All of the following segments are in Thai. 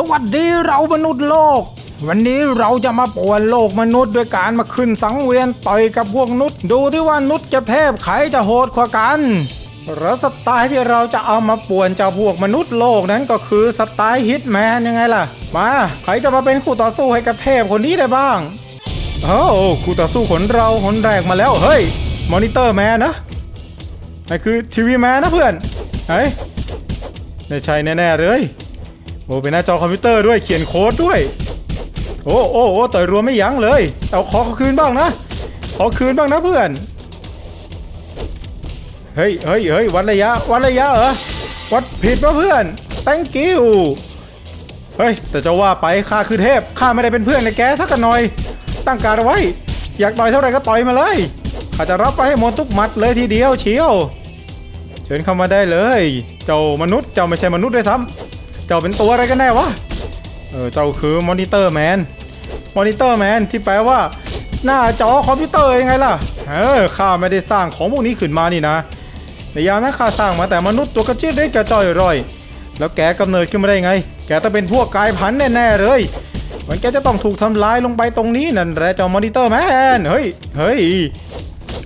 สวัสดีเรามนุษย์โลก วันนี้เราจะมาป่วนโลกมนุษย์ด้วยการมาขึ้นสังเวียนต่อยกับพวกนุษย์ดูที่ว่านุษย์จะเทพใครจะโหดกว่ากันแล้วสไตล์ที่เราจะเอามาป่วนเจ้าพวกมนุษย์โลกนั้นก็คือสไตล์ฮิตแมนยังไงล่ะ มาใครจะมาเป็นคู่ต่อสู้ให้กับเทพคนนี้ได้บ้างโอ้คู่ต่อสู้คนเราคนแรกมาแล้วเฮ้ยมอนิเตอร์แมนนะไอ้คือทีวีแมนนะเพื่อนเฮ้ยไม่ใช่แน่ๆเลย โอ้เป็นหน้าจอคอมพิวเตอร์ด้วยเขียนโค้ดด้วย โอ้โอ้โอ้ต่อยรัวไม่ยั้งเลย เอาขอคืนบ้างนะ ขอคืนบ้างนะเพื่อน เฮ้ยเฮ้ยเฮ้ยวัดระยะ วัดระยะเหรอ วัดผิดป่ะเพื่อน thank you เฮ้ย แต่จะว่าไปข้าคือเทพข้าไม่ได้เป็นเพื่อนในแกสักหน่อย ตั้งการเอาไว้ อยากต่อยเท่าไหร่ก็ต่อยมาเลยข้าจะรับไปให้หมดทุกมัดเลยทีเดียวเชียว เชิญเข้ามาได้เลย เจ้ามนุษย์เจ้าไม่ใช่มนุษย์ด้วยซ้ำ เจ้าเป็นตัวอะไรกันแน่วะ เออ เจ้าคือมอนิเตอร์แมน มอนิเตอร์แมนที่แปลว่า หน้าจอคอมพิวเตอร์ยังไงล่ะ เออ ข้าไม่ได้สร้างของพวกนี้ขึ้นมานี่นะในยานั้นข้าสร้างมาแต่มนุษย์ตัวกระจิตได้กระจอยร่อย แล้วแกกำเนิดขึ้นมาได้ไง แกต้องเป็นพวกกายพันธุ์แน่ๆเลยมันแกจะต้องถูกทำลายลงไปตรงนี้นั่นแหละเจ้ามอนิเตอร์แมน เฮ้ย เฮ้ย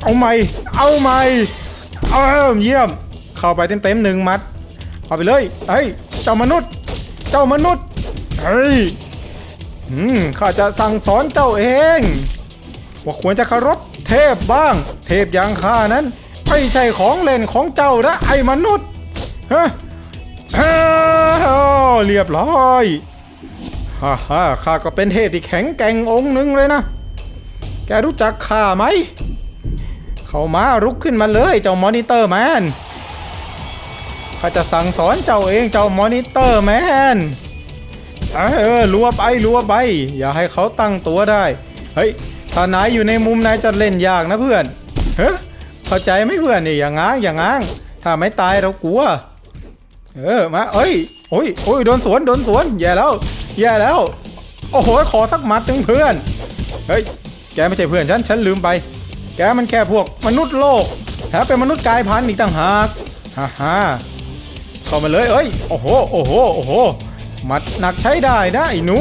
เอาใหม่ เอาใหม่ เอาเยี่ยม เข้าไปเต็มๆหนึ่งมัด เข้าไปเลย เฮ้ย เจ้ามนุษย์ เจ้ามนุษย์เฮ้ยอืมข้าจะสั่งสอนเจ้าเอง ว่าควรจะเคารพเทพบ้าง เทพอย่างข้านั้น ไม่ใช่ของเล่นของเจ้านะไอ้มนุษย์ฮะเรียบร้อยฮ่าฮ่าข้าก็เป็นเทพที่แข็งแกร่งองค์หนึ่งเลยนะ แกรู้จักข้าไหม เข้ามารุกขึ้นมาเลยเจ้ามอนิเตอร์แมน ข้าจะสั่งสอนเจ้าเองเจ้ามอนิเตอร์แมนเออรัวไปรัวไป อย่าให้เขาตั้งตัวได้ เฮ้ยถ้านายอยู่ในมุมนายจะเล่นยากนะเพื่อนเฮ้ยเข้าใจไหมเพื่อนนี่อย่างง้างอย่างง้าง ถ้าไม่ตายเรากลัว เออมาเอ้ยโอ้ยโอ้ยโดนสวนโดนสวนแย่แล้ว แย่แล้ว โอ้โหขอสักหมัดหนึ่งเพื่อน เฮ้ยแกไม่ใช่เพื่อนฉันฉันลืมไป แกมันแค่พวกมนุษย์โลกแถมเป็นมนุษย์กายพันธุ์อีกต่างหากฮ่าฮ่า เข้ามาเลยเอ้ยโอ้โหโอ้โหโอ้โหมัดหนักใช้ได้นะไอ้หนู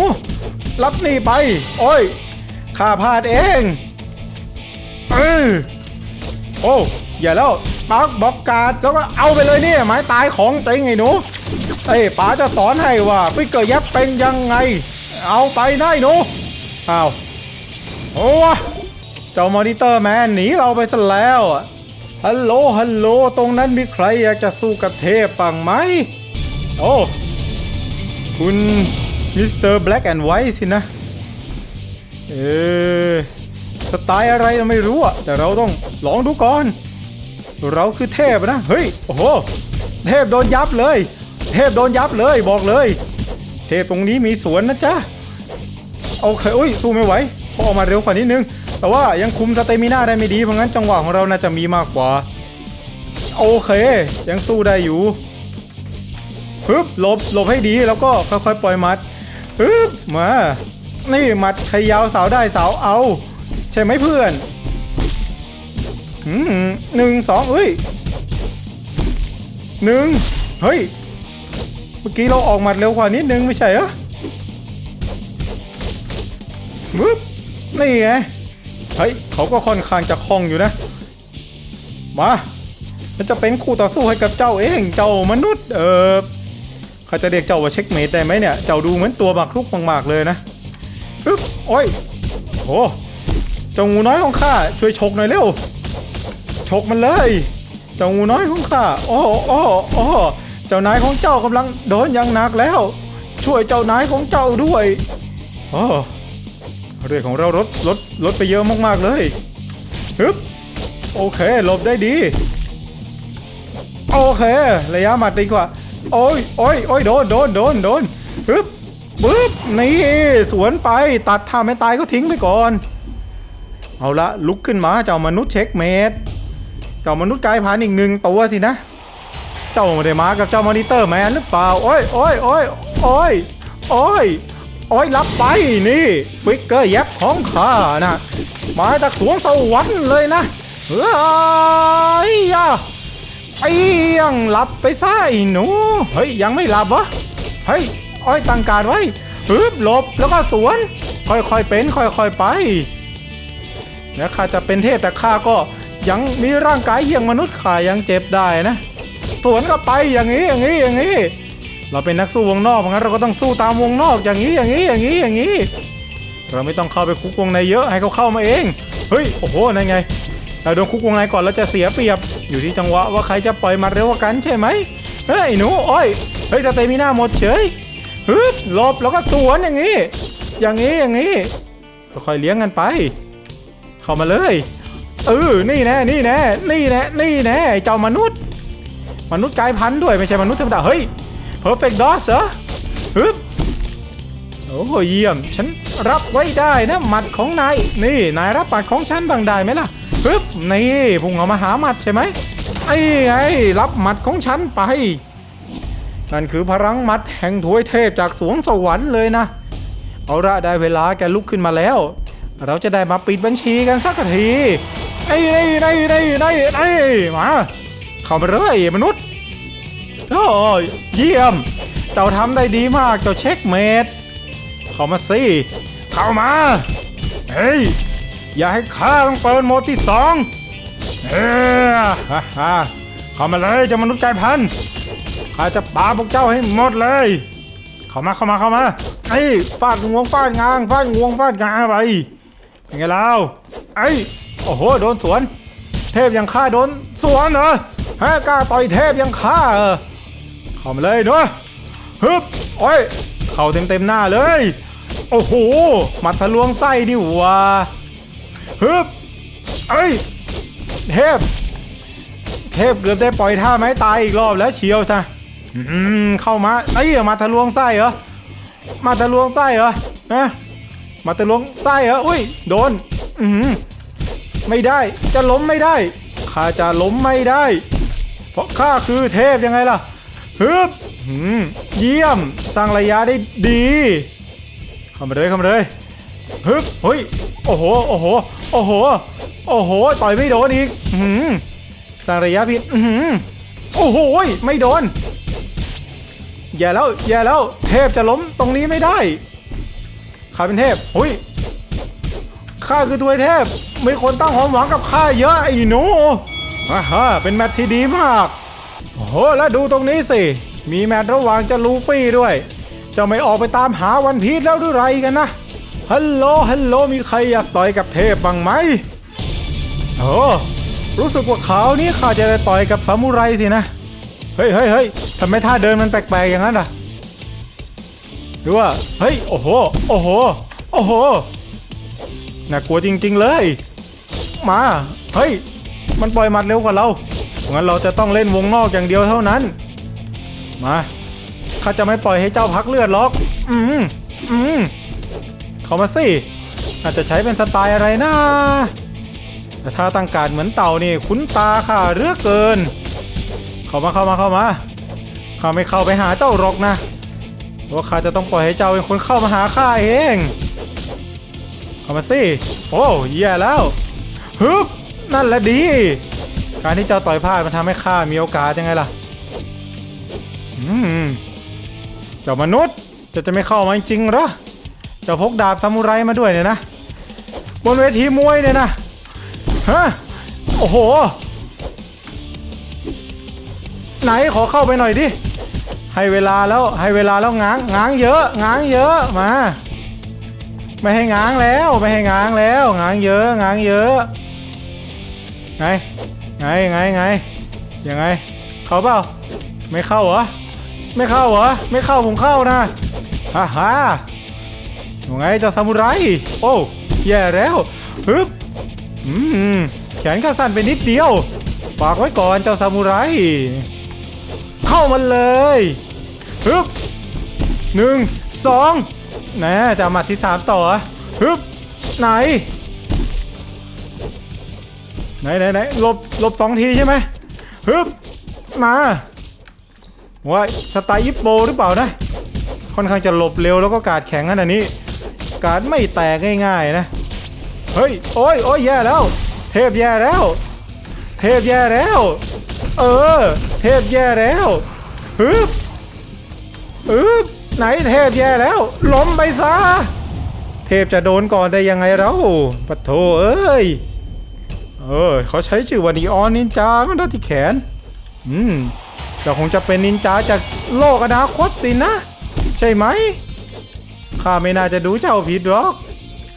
รับนี่ไป โอ้ยข้าพลาดเองเออโอ้อย่าแล้วปักบอกการ์ดแล้วก็เอาไปเลยเนี่ยไม้ตายของจริงไอ้หนูเอ้ป๋าจะสอนให้ว่าฟิกเกอร์ยับเป็นยังไง เอาไปนะไอ้หนูอ้าวโอ้เจ้ามอนิเตอร์แมนหนีเราไปซะแล้วอะ ฮัลโหลฮัลโหลตรงนั้นมีใครอยากจะสู้กับเทพปังไหม โอ้คุณมิสเตอร์แบล็กแอนด์ไวท์สินะ เออสไตล์อะไรเราไม่รู้อะแต่เราต้องลองดูก่อน เราคือเทพนะ เฮ้ย โอ้โห เทพโดนยับเลย เทพโดนยับเลยบอกเลย เทพตรงนี้มีสวนนะจ๊ะ โอเคอุ้ยสู้ไม่ไหวพอออกมาเร็วกว่านิดนึง แต่ว่ายังคุมสเตมิน่าได้ไม่ดีเพราะงั้นจังหวะของเราน่าจะมีมากกว่า โอเค ยังสู้ได้อยู่ปึ๊บหลบหลบให้ดีแล้วก็ค่อยๆปล่อยมัดปึ๊บมา นี่หมัดใครยาวสาวได้สาวเอา ใช่ไหมเพื่อนหนึ่งสองเอ้ยหนึ่งเฮ้ย เมื่อกี้เราออกหมัดเร็วกว่านิดนึงไม่ใช่เหรอปึ๊บนี่ไง ฮ้ยเขาก็ค่อนข้างจะคล่องอยู่นะ มาฉันจะเป็นคู่ต่อสู้ให้กับเจ้าเองเจ้ามนุษย์ เออเขาจะเรียกเจ้าว่าเช็คเมดได้ไหมเนี่ย เจ้าดูเหมือนตัวบักลุกมากๆเลยนะปึ๊บโอ้ยโอ้เจ้างูน้อยของข้าช่วยฉกหน่อยเร็วฉกมันเลยเจ้างูน้อยของข้าโอ้โอ้โอ้เจ้านายของเจ้ากำลังโดนย่างหนักแล้ว ช่วยเจ้านายของเจ้าด้วยโอ้ เรื่องของเราลดลดลดไปเยอะมากๆเลยฮึบโอเคหลบได้ดี โอเค ระยะหมัดดีกว่า โอ้ยโอ้ยโอ้ยโดนโดนโดนโดนปึ๊บปึ๊บนี่สวนไปตัดท่าไม่ตายก็ทิ้งไปก่อน เอาละลุกขึ้นมาเจ้ามนุษย์เช็คเมดเจ้ามนุษย์กายพันอีกหนึ่งตัวสินะ เจ้าไม่ได้มากับเจ้ามอนิเตอร์แมนหรือเปล่า โอ้ยโอ้ยโอ้ยโอ้ยโอ้ย โอ้ยรับไปนี่ฟิกเกอร์แยบของข้านะมาจากสวงสวรรค์เลยนะเฮ้ยอะเปียงหลับไปซะไอ้หนูเฮ้ยยังไม่หลับวะเฮ้ยอ้อยตั้งการไว้ฮึบหลบแล้วก็สวน ค่อยๆเป็น ค่อยๆไปแล้วข้าจะเป็นเทพแต่ข้าก็ยังมีร่างกายเหี้ยงมนุษย์ข้ายังเจ็บได้นะสวนก็ไปอย่างนี้อย่างนี้อย่างนี้ เราเป็นนักสู้วงนอกเพราะงั้นเราก็ต้องสู้ตามวงนอกอย่างนี้อย่างนี้อย่างนี้อย่างนี้ เราไม่ต้องเข้าไปคุกวงในเยอะให้เขาเข้ามาเอง เฮ้ยโอ้โหนั่นไง เราโดนคุกวงในก่อนเราจะเสียเปรียบ อยู่ที่จังหวะว่าใครจะปล่อยมัดเร็วกว่ากันใช่ไหมเฮ้ยไอหนูอ้ยเฮ้ยสเตมิน่าหมดเฉยฮึบหลบแล้วก็สวนอย่างนี้ อย่างนี้อย่างนี้ค่อยๆเลี้ยงกันไป เข้ามาเลยเออนี่แน่นี่แน่นี่แน่นี่แน่ไอเจ้ามนุษย์ มนุษย์กลายพันธุ์ด้วยไม่ใช่มนุษย์ธรรมดาเฮ้ย perfect dose เหรอฮึบโอ้โหเยี่ยม ฉันรับไว้ได้นะหมัดของนาย นี่นายรับหมัดของฉันบ้างได้ไหมล่ะฮึบนี่พุ่งออกมาหาหมัดใช่ไหมไอ้ไงรับหมัดของฉันไป นั่นคือพลังหมัดแห่งถวยเทพจากสวงสวรรค์เลยนะ เอาละได้เวลาแกลุกขึ้นมาแล้ว เราจะได้มาปิดบัญชีกันสักทีไอ้ไอ้ไอ้ไอ้ไอ้ไอ้มา เข้ามาเลยมนุษย์ โอ้ยเยี่ยม เจ้าทำได้ดีมาก เจ้าเช็คเมดเข้ามาสิ เข้ามา เฮ้ย อย่าให้ข้าต้องเปิดโหมดที่สองเฮ้ยฮ่าฮ่าเข้ามาเลยเจ้ามนุษย์กายพันธุ์ข้าจะปาพวกเจ้าให้หมดเลย เข้ามาเข้ามาเข้ามาไอ้ฟาดงวงฟาดงางฟาดงวงฟาดงางไปเป็นไงเล่าไอ้โอ้โหโดนสวน เทพยังฆ่าโดนสวนเหรอฮะกล้าต่อยเทพยังฆ่าเหรอ เข้ามาเลยเนาะฮึบโอ้ยเข้าเต็มเต็มหน้าเลย โอ้โหมัดทะลวงไส้ดิหว่าฮึบเอ้ยเทพ เทพเกือบได้ปล่อยท่าไม้ตายอีกรอบแล้วเชียวจ้ะอืมเข้ามาเอ้ยมาทะลวงไส้เหรอมาทะลวงไส้เหรอฮะมาทะลวงไส้เหรออุ้ยโดน อืมไม่ได้จะล้มไม่ได้ข้าจะล้มไม่ได้ เพราะข้าคือเทพยังไงล่ะ ฮึบเยี่ยม สร้างระยะได้ดี เข้ามาเลยเข้ามาเลยฮึบเฮ้ย โอ้โห โอ้โห โอ้โห โอ้โห ต่อยไม่โดนอีกหืมสร้างระยะผิดหือโอ้โห ไม่โดนแย่แล้วแย่แล้ว เทพจะล้มตรงนี้ไม่ได้ข้าเป็นเทพหุยข้าคือทวยเทพ ไมีคนตั้งความหวังกับข้าเยอะไอ้หนูอ่าฮะเป็นแมตช์ที่ดีมาก โอ้โหแล้วดูตรงนี้สิ มีแมตช์ระหว่างจะลูฟี่ด้วย จะไม่ออกไปตามหาวันพีชแล้วหรือไรกันนะ ฮัลโหล ฮัลโหล มีใครอยากต่อยกับเทพบ้างไหมโอ้รู้สึกว่าขาวนี้ข้าจะได้ต่อยกับซามูไรสินะ เฮ้ยเฮ้ยเฮ้ยทำไมท่าเดินมันแปลกๆอย่างนั้นอะหรือว่า เฮ้ย โอ้โห โอ้โห โอ้โห น่ากลัวจริง ๆ เลย มา เฮ้ย มันปล่อยหมัดเร็วกว่าเรา งั้นเราจะต้องเล่นวงนอกอย่างเดียวเท่านั้น มาข้าจะไม่ปล่อยให้เจ้าพักเลือดหรอก อืมอืมเข้ามาสิอาจจะใช้เป็นสไตล์อะไรนะแต่ถ้าตั้งการเหมือนเต่านี่คุ้นตาข้าเหลือเกิน เข้ามาเข้ามาเข้ามาข้าไม่เข้าไปหาเจ้าหรอกนะเพราะว่าข้าจะต้องปล่อยให้เจ้าเป็นคนเข้ามาหาข้าเองเข้ามาสิโอ้แย่แล้วฮึบนั่นแหละดี การที่เจ้าต่อยพลาดมันทำให้ข้ามีโอกาสยังไงล่ะ อืม เจ้ามนุษย์จะจะไม่เข้ามาจริงหรอ เจ้าพกดาบซามูไรมาด้วยเนี่ยนะ บนเวทีมวยเนี่ยนะ ฮะ โอ้โห ไหนขอเข้าไปหน่อยดิ ให้เวลาแล้วให้เวลาแล้วง้างง้างเยอะ ง้างเยอะมา ไม่ให้ง้างแล้วไม่ให้ง้างแล้ว ง้างเยอะ ง้างเยอะไง ไงไงไงยังไง เข้าเปล่า ไม่เข้าเหรอ ไม่เข้าเหรอ ไม่เข้าผมเข้านะฮ่าฮ่ายังไงเจ้าซามูไร โอ้แย่แล้วฮึบอืมแขนข้าสั้นไปนิดเดียวฝากไว้ก่อนเจ้าซามูไร เข้ามาเลยฮึบหนึ่งสองนะจะเอาหมัดที่สามต่อฮึบไหน ไหนไหนไหนหลบหลบสองทีใช่ไหมฮึบมาว่าสไตล์ยิปโปหรือเปล่านะ ค่อนข้างจะหลบเร็วแล้วก็การดแข็งขนาดนี้ การดไม่แตกง่ายๆนะ เฮ้ย โอ้ยโอ้ยแย่แล้ว เทพแย่แล้ว เทพแย่แล้ว เออ เทพแย่แล้วฮึบฮึบไหนเทพแย่แล้ว ล้มไปซะ เทพจะโดนก่อนได้ยังไงเราปะโถเอ้ย เออเขาใช้ชื่อว่านีออนนินจามันได้ที่แขน อืมเราคงจะเป็นนินจาจากโลกอนาคตสินะ ใช่ไหมข้าไม่น่าจะดูเจ้าผิดหรอก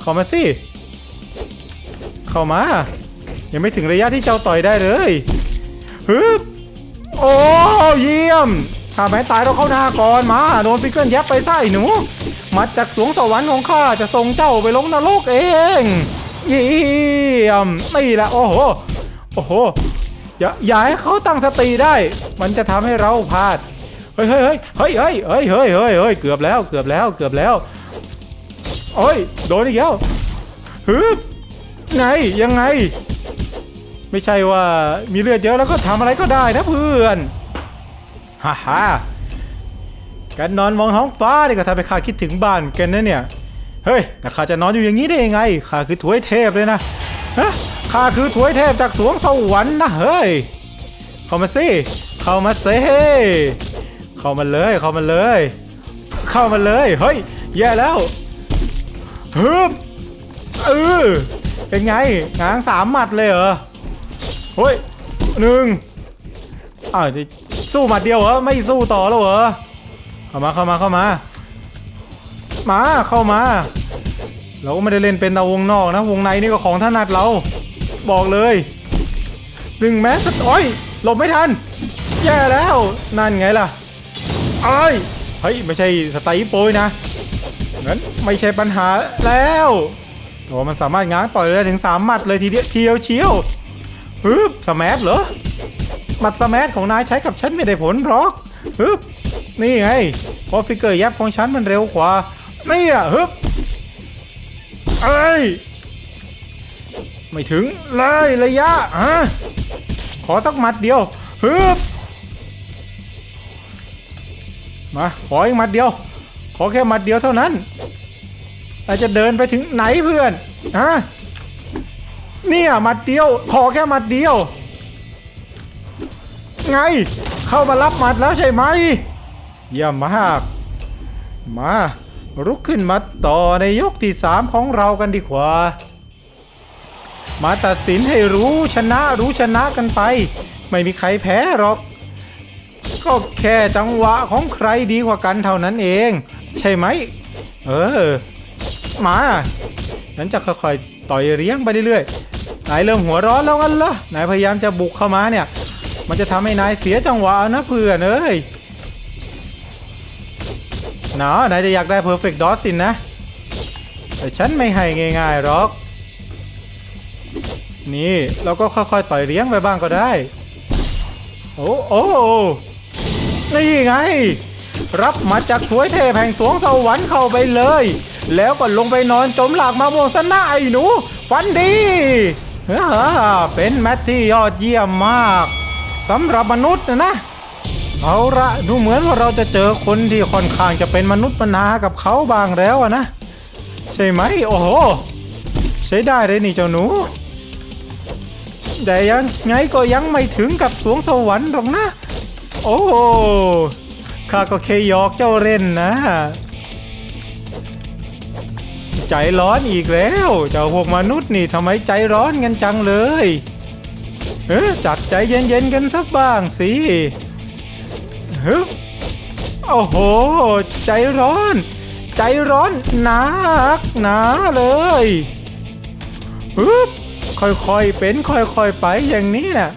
เข้ามาสิ เข้ามา ยังไม่ถึงระยะที่เจ้าต่อยได้เลยฮึบโอ้เยี่ยมถ้าแม้ตายเราเข้าท่าก่อนมาโดนฟิกเกิลยับไปไส้หนูมาจากสวงสวรรค์ของข้าจะส่งเจ้าไปลงนรกเอง เยี่ยมนี่แหละโอ้โหโอ้โหอย่าอย่าให้เขาตั้งสติได้ มันจะทำให้เราพลาดเฮ้ยเฮ้ยเฮ้ยเฮ้ยเฮ้ยเฮ้ยเฮ้ยเฮ้ยเกือบแล้วเกือบแล้วเกือบแล้วโอ้ยโดนอีกแล้วฮึบไงยังไง ไม่ใช่ว่ามีเลือดเยอะแล้วก็ทำอะไรก็ได้นะเพื่อนฮ่าฮ่าการนอนมองท้องฟ้านี่ก็ทำให้ข้าคิดถึงบ้านกันนะเนี่ย เฮ้ยแต่ข้าจะนอนอยู่อย่างนี้ได้ยังไงข้าคือถวยเทพเลยนะฮะข้าคือถวยเทพจากสวงสวรรค์นะเฮ้ยเข้ามาสิเข้ามาสิเข้ามาเลยเข้ามาเลย เข้ามาเลยเฮ้ยแย่แล้วฮึบเออเป็นไงง้างสามหมัดเลยเหรอเฮ้ยหนึ่งอ้าวจะสู้หมัดเดียวเหรอไม่สู้ต่อแล้วเหรอเข้ามาเข้ามาเข้ามา มาเข้ามา เราก็ไม่ได้เล่นเป็นตาวงนอกนะ วงในนี่ก็ของถนัดเรา บอกเลย ดึงแมสโอ้ยหลบไม่ทัน แย่แล้ว นั่นไงล่ะเอ้ยเฮ้ย ไม่ใช่สไตล์โปยนะงั้นไม่ใช่ปัญหาแล้วโอ้มันสามารถง้างต่อยได้ถึง 3 หมัดเลยทีเดียวเทียวเชียวฮึบสมัเหรอหมัดสมัของนายใช้กับฉันไม่ได้ผลหรอกฮึบนี่ไงเพราะฟิกเกอร์ยับของฉันมันเร็วกว่า นี่อะฮึบเอ้ย ไม่ถึงเลยระยะฮะขอสักหมัดเดียวฮึบมาขออีกหมัดเดียว ขอแค่หมัดเดียวเท่านั้นเราจะเดินไปถึงไหนเพื่อนฮะเนี่ยหมัดเดียว ขอแค่หมัดเดียว ไง เข้ามารับหมัดแล้วใช่ไหมเยี่ยมมาก มา ลุกขึ้นมาต่อในยกที่สามของเรากันดีกว่า มาตัดสินให้รู้ชนะรู้ชนะกันไป ไม่มีใครแพ้หรอก ก็แค่จังหวะของใครดีกว่ากันเท่านั้นเอง ใช่ไหม เออ มาฉันจะค่อยๆต่อยเลี้ยงไปเรื่อยๆนายเริ่มหัวร้อนแล้วกันเหรอนายพยายามจะบุกเข้ามาเนี่ย มันจะทำให้นายเสียจังหวะนะเพื่อนเอ้ย หนานายจะอยากได้เพอร์เฟกต์ดอสินนะ แต่ฉันไม่ให้ง่ายๆหรอก นี่เราก็ค่อยๆต่อยเลี้ยงไปบ้างก็ได้ โอ้โอ้นี่ไง รับมาจากถวยเทพแห่งสวงสวรรค์เข้าไปเลย แล้วก็ลงไปนอนจมหลากมะม่วงซะหน้าไอ้หนู ฟันดีฮ่าเป็นแมตที่ยอดเยี่ยมมากสำหรับมนุษย์นะนะ เอาละดูเหมือนว่าเราจะเจอคนที่ค่อนข้างจะเป็นมนุษย์มนากับเขาบางแล้วนะ ใช่ไหมโอ้โห ใช้ได้เลยนี่เจ้าหนู แต่ยังไงก็ยังไม่ถึงกับสวงสวรรค์หรอกนะ โอ้ข้าก็เคยยอกเจ้าเล่นนะ ใจร้อนอีกแล้ว เจ้าพวกมนุษย์นี่ทำไมใจร้อนกันจังเลย เออจัดใจเย็นๆกันสักบ้างสิ ฮึบโอ้โห ใจร้อน ใจร้อนหนักหนาเลยฮึบค่อยๆเป็นค่อยๆไปอย่างนี้น่ะ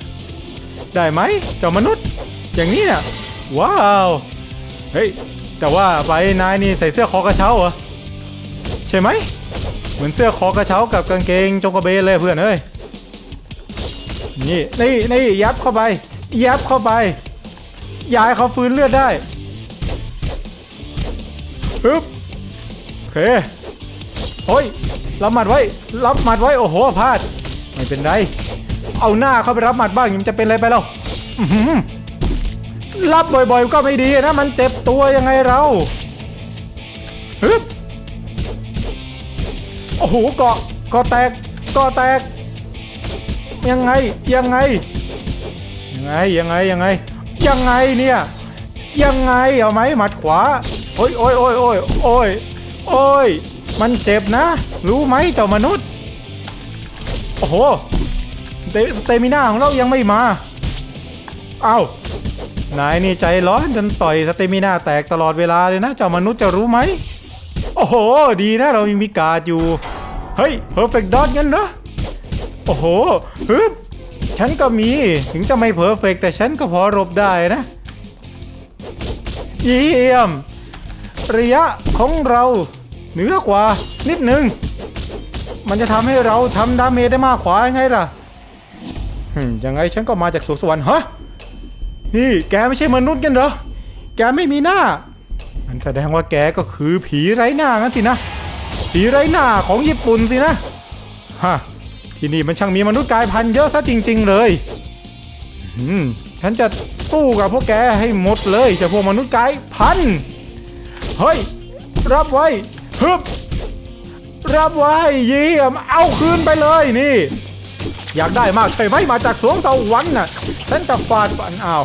ได้ไหมเจ้ามนุษย์ อย่างนี้น่ะว้าวเฮ้ยแต่ว่าไปนายนี่ใส่เสื้อคอกระเช้าเหรอใช่ไหมเหมือนเสื้อคอกระเช้ากับกางเกงจงกระเบนเลยเพื่อนเอ้ยนี่นี่นี่ยับเข้าไปยับเข้าไป ยายเขาฟื้นเลือดได้ฮึบโอเคโอ้ยรับหมัดไว้รับหมัดไว้โอ้โหพลาดไม่เป็นไร เอาหน้าเข้าไปรับหมัดบ้างมันจะเป็นอะไรไปแล้วอื้อหือรับบ่อยๆก็ไม่ดีนะมันเจ็บตัวยังไงเราฮึบโอ้โหเกาะเกาะแตกเกาะแตก ยังไงยังไงยังไงยังไงยังไง ยังไงเนี่ย ยังไงเอาไหมหมัดขวา โอ้ยโอ้ยโอ้ยโอ้ยโอ้ยโอ้ยมันเจ็บนะ รู้ไหมเจ้ามนุษย์ โอ้โหเตมิน่าของเรายังไม่มา เอ้านายนี่ใจร้อนจนต่อยสเตมิน่าแตกตลอดเวลาเลยนะ เจ้ามนุษย์จะรู้ไหม โอ้โห ดีนะเรายังมีการ์ดอยู่ เฮ้ยเพอร์เฟกต์ดอทงั้นเหรอโอ้โหฮึบ ฉันก็มี ถึงจะไม่เพอร์เฟกต์แต่ฉันก็พอรบได้นะ เยี่ยม ระยะของเราเหนือกว่านิดนึง มันจะทำให้เราทำดาเมจได้มากกว่ายังไงล่ะยังไงฉันก็มาจากสวงสวรรค์ฮะนี่แกไม่ใช่มนุษย์กันเหรอ แกไม่มีหน้า มันแสดงว่าแกก็คือผีไร้หน้างั้นสินะ ผีไร้หน้าของญี่ปุ่นสินะ ฮะ ที่นี่มันช่างมีมนุษย์กายพันธุ์เยอะซะจริง ๆ เลยอืมฉันจะสู้กับพวกแกให้หมดเลยจะพวกมนุษย์กายพันธุ์เฮ้ย รับไว้ฮึบรับไว้เยี่ยมเอาคืนไปเลยนี่ อยากได้มากใช่ไหมมาจากสวงสวรรค์น่ะฉันจะฟาดปันเอา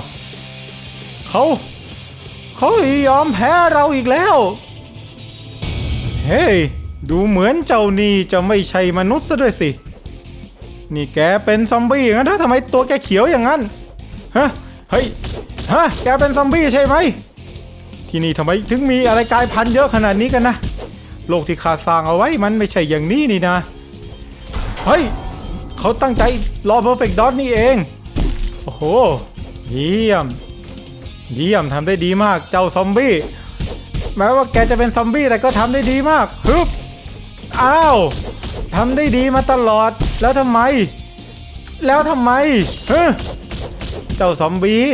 เขาเขายอมแพ้เราอีกแล้ว เฮ้ยดูเหมือนเจ้านี่จะไม่ใช่มนุษย์ซะด้วยสิ นี่แกเป็นซอมบี้อย่างนั้นทำไมตัวแกเขียวอย่างนั้นฮะเฮ้ยฮะแกเป็นซอมบี้ใช่ไหมที่นี่ทำไมถึงมีอะไรกลายพันธุ์เยอะขนาดนี้กันนะโลกที่ข้าสร้างเอาไว้มันไม่ใช่อย่างนี้นี่นะเฮ้ยเขาตั้งใจรอ Perfect Dot นี่เองโอ้โหเยี่ยม เยี่ยมทำได้ดีมากเจ้าซอมบี้แม้ว่าแกจะเป็นซอมบี้แต่ก็ทำได้ดีมากฮึบอ้าวทำได้ดีมาตลอด แล้วทำไม แล้วทำไมฮะเจ้าซอมบี้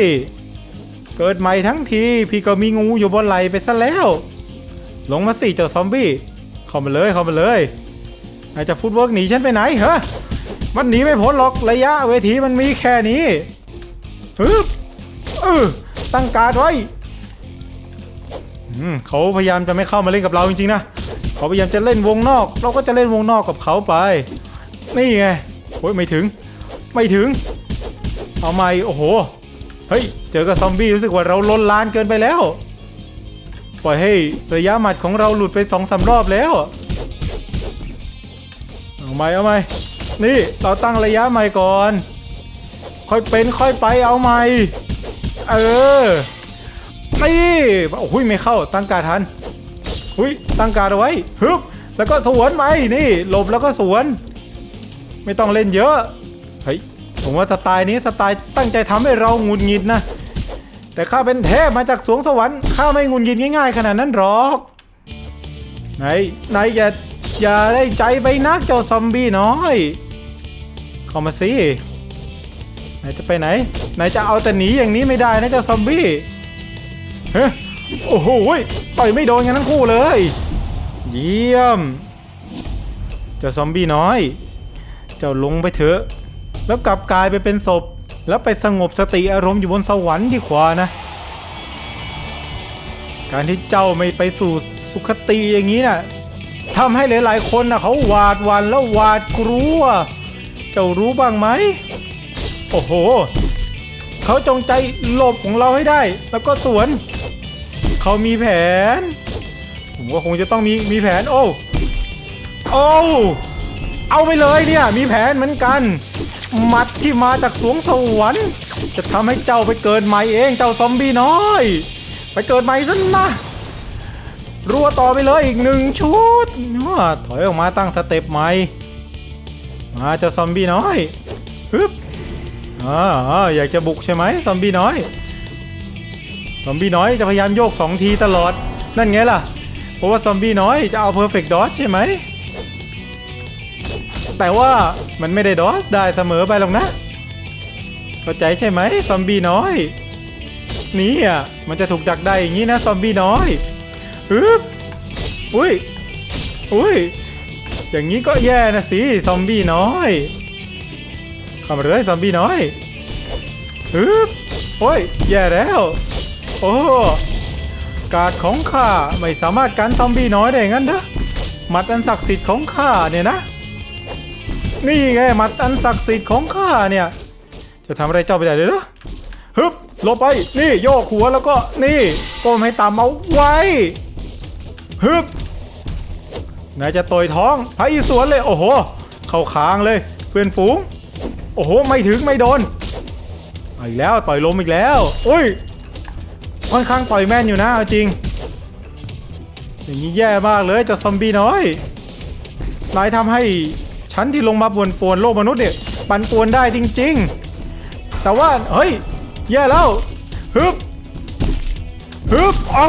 เกิดใหม่ทั้งที พี่ก็มีงูอยู่บนไหลไปซะแล้ว ลงมาสิเจ้าซอมบี้ เข้ามาเลยเข้ามาเลยนายจะฟุตเวิร์กหนีฉันไปไหนเหรอมันหนีไม่พ้นหรอกระยะเวทีมันมีแค่นี้ฮึบเออตั้งการไว้อืมเขาพยายามจะไม่เข้ามาเล่นกับเราจริงๆนะ เขาพยายามจะเล่นวงนอก เราก็จะเล่นวงนอกกับเขาไป นี่ไงโอ้ยไม่ถึง ไม่ถึง เอาไม่โอ้โห เฮ้ย เจอกับซอมบี้รู้สึกว่าเราลนลานเกินไปแล้ว ปล่อยให้ระยะหมัดของเราหลุดไปสองสารอบแล้ว เอาไหมเอาไหมนี่เราตั้งระยะใหม่ก่อน ค่อยเป็นค่อยไปเอาใหม่ เออนี่โอ้ยไม่เข้าตั้งการทันอุ้ยตั้งการเอาไว้ฮึบแล้วก็สวนไปนี่หลบแล้วก็สวน ไม่ต้องเล่นเยอะ เฮ้ย ผมว่าสไตล์นี้สไตล์ตั้งใจทำให้เราหงุดหงิดนะ แต่ข้าเป็นเทพมาจากสวงสวรรค์ข้าไม่หงุดหงิดง่ายๆ ขนาดนั้นหรอกไหนไหนอย่าอย่าได้ใจไปนักเจ้าซอมบี้น้อยเข้ามาสิไหนจะไปไหน ไหนจะเอาแต่หนีอย่างนี้ไม่ได้นะเจ้าซอมบี้เฮ้ยโอ้โหต่อยไม่โดนกันทั้งคู่เลย เยี่ยม เจ้าซอมบี้น้อย เจ้าลงไปเถอะ แล้วกลับกลายไปเป็นศพ แล้วไปสงบสติอารมณ์อยู่บนสวรรค์ดีกว่านะ การที่เจ้าไม่ไปสู่สุขติอย่างนี้นะ่ะทำให้หลายๆคนนะเขาหวาดหวั่นแล้วหวาดกลัว เจ้ารู้บ้างไหม โอ้โห เขาจงใจหลบของเราให้ได้ แล้วก็สวน เขามีแผน ผมว่าคงจะต้องมีมีแผน โอ้ โอ้ เอาไปเลยเนี่ย มีแผนเหมือนกัน มัดที่มาจากสวงสวรรค์จะทำให้เจ้าไปเกิดใหม่เองเจ้าซอมบี้น้อย ไปเกิดใหม่ซะนะรัวต่อไปเลยอีกหนึ่งชุดถอยออกมาตั้งสเต็ปใหม่มาเจ้าซอมบี้น้อยฮึบอ่าอ่าอยากจะบุกใช่ไหมซอมบี้น้อยซอมบี้น้อยจะพยายามโยกสองทีตลอด นั่นไงล่ะ เพราะว่าซอมบี้น้อยจะเอาเพอร์เฟกต์ดอสใช่ไหม แต่ว่ามันไม่ได้ดอสได้เสมอไปหรอกนะ เข้าใจใช่ไหมซอมบี้น้อย นี่อะมันจะถูกดักได้อย่างนี้นะซอมบี้น้อยฮึบอุ้ยอุ้ยอย่างนี้ก็แย่นะสิซอมบี้น้อยเข้ามาเลยซอมบี้น้อยฮึบโอ้ยแย่แล้ว โอ้การ์ดของข้าไม่สามารถกันซอมบี้น้อยได้งั้นนะหมัดอันศักดิ์สิทธิ์ของข้าเนี่ยนะ นี่ไงมัดอันศักดิ์สิทธิ์ของข้าเนี่ย จะทำอะไรเจ้าไปได้เลยเหรอฮึบหลบไป นี่โยกหัวแล้วก็นี่ก้มให้ตามเอาไว้ฮึบนายจะต่อยท้องพระอีสวนเลย โอ้โห เข้าค้างเลย เพื่อนฝูง โอ้โห ไม่ถึงไม่โดนอาอีกแล้วต่อยลมอีกแล้วอุ้ยค่อนข้างต่อยแม่นอยู่นะเอาจริง อย่างนี้แย่มากเลยเจ้าซอมบี้น้อยนายทำให้ ฉันที่ลงมาป่วนป่วนโลกมนุษย์เนี่ยปั่นป่วนได้จริง ๆ แต่ว่าเฮ้ยแย่แล้วฮึบฮึบอ้า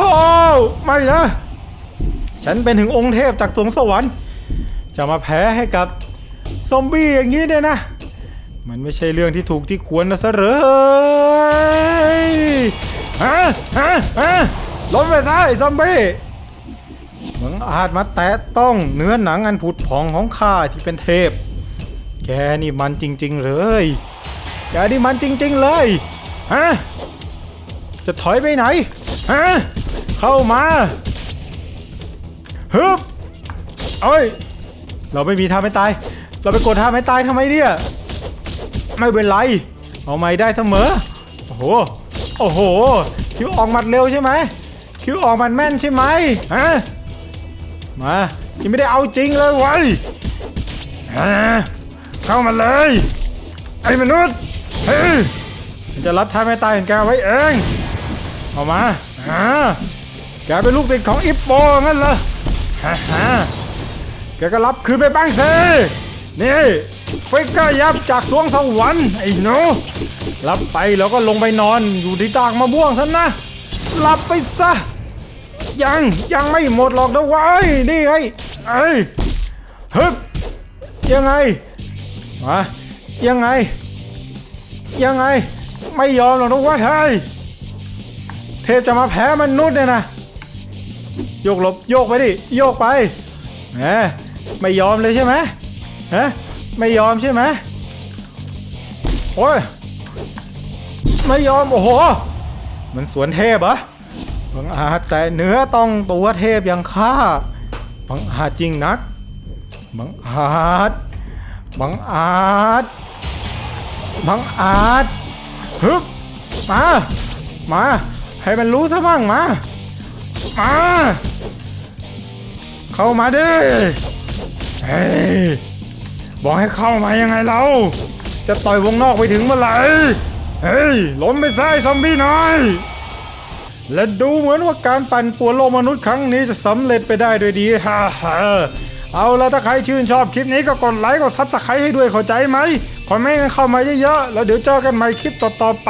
วไม่นะฉันเป็นถึงองค์เทพจากสวงสวรรค์ จะมาแพ้ให้กับซอมบี้อย่างนี้เนี่ยนะ มันไม่ใช่เรื่องที่ถูกที่ควรนะซะเลยฮะฮะฮะล้มไปซะไอ้ซอมบี้ มึงอาจมาแตะต้องเนื้อหนังอันผุดผ่องของข้าที่เป็นเทพ แกนี่มันจริง ๆ เลย แกนี่มันจริง ๆ เลย ฮะ จะถอยไปไหน ฮะ เข้ามาฮึบเอ้ย เราไม่มีท่าไม่ตาย เราไปกดท่าไม่ตายทำไมเนี่ย ไม่เป็นไร เอาไม่ได้เสมอ โอ้โห โอ้โห คิวออกมัดเร็วใช่ไหม คิวออกมัดแม่นใช่ไหมฮะ มายังไม่ได้เอาจริงเลยเว้ยฮะเข้ามาเลย ไอ้มนุษย์เฮ้ยจะรับท่าไม่ตายของแกไว้เองเอามาฮะแกเป็นลูกติดของอิปโปงั้นเหรอฮ่าฮ่าแกก็รับคืนไปบ้างสินี่ฟิกเกอร์ยับจากสวงสวรรค์ไอ้หนูรับไปแล้วก็ลงไปนอนอยู่ที่ตากมะม่วงซะนะรับไปซะ ยังยังไม่หมดหรอกนะว้ยนี่ไงไอ้ยฮึบยังไงมายังไง ยังไง ไม่ยอมหรอกนะว้ยเฮ้ยเทพจะมาแพ้มนุษย์เนี่ยนะโยกหลบโยกไปดิโยกไปแหมไม่ยอมเลยใช่ไหมฮะไม่ยอมใช่ไหมโอ้ยไม่ยอมโอ้โหมันสวนเทพเหรอ บังอาจแต่เนื้อต้องตัวเทพอย่างข้าบังอาจจริงนักบังอาจบังอาจบังอาจฮึบมามาให้มันรู้ซะบ้างมามาเข้ามาดิเฮ้ยบอกให้เข้ามายังไงเรา จะต่อยวงนอกไปถึงเมื่อไหร่เฮ้ยล้มไปซะไอ้ซอมบี้หน้อย และดูเหมือนว่าการปั่นป่วนโลกมนุษย์ครั้งนี้จะสำเร็จไปได้ด้วยดีฮ่าฮ่าเอาละถ้าใครชื่นชอบคลิปนี้ก็กดไลค์กดซับสไครต์ให้ด้วยเข้าใจไหมคอมเมนต์เข้ามาเยอะๆแล้วเดี๋ยวเจอกันใหม่คลิปต่อๆไป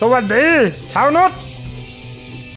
สวัสดี ชาวนุช